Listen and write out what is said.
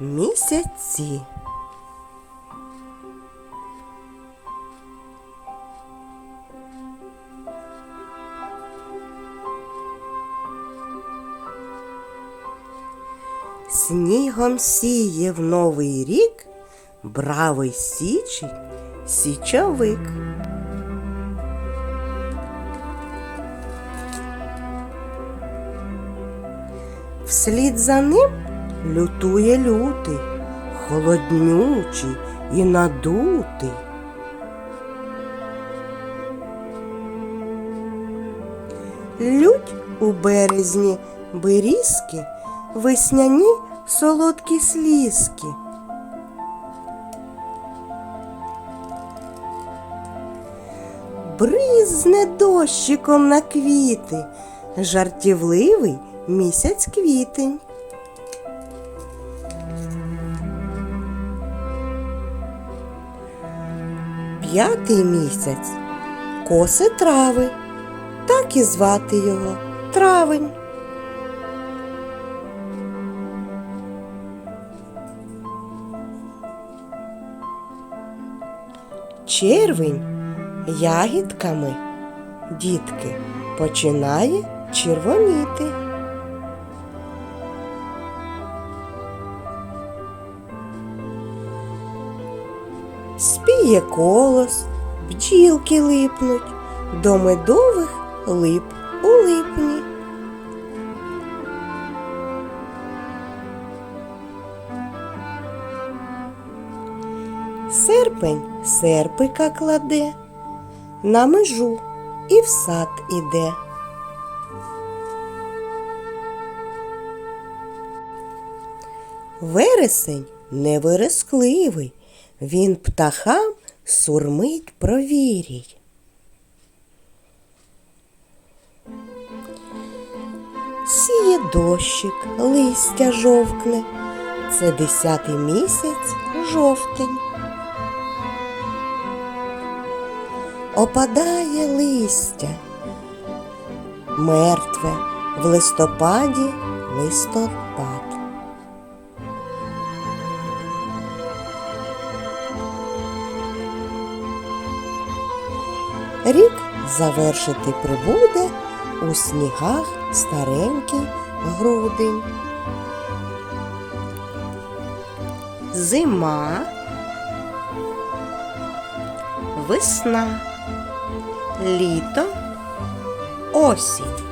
Місяці. Снігом сіє в новий рік бравий січий січовик. Вслід за ним лютує лютий, холоднючий і надутий. Лють у березні берізки, весняні солодкі слізки. Бризне дощиком на квіти, жартівливий місяць квітень. П'ятий місяць коси трави, так і звати його травень. Червень ягідками дітки починає червоніти. Спіє колос, бджілки липнуть, до медових лип у липні. Серпень серпика кладе, на межу і в сад іде. Вересень неверескливий, він птахам сурмить провірій. Сіє дощик, листя жовкне, це десятий місяць жовтень. Опадає листя, мертве в листопаді листопад. Рік завершити прибуде у снігах старенький грудень. Зима, весна, літо, осінь.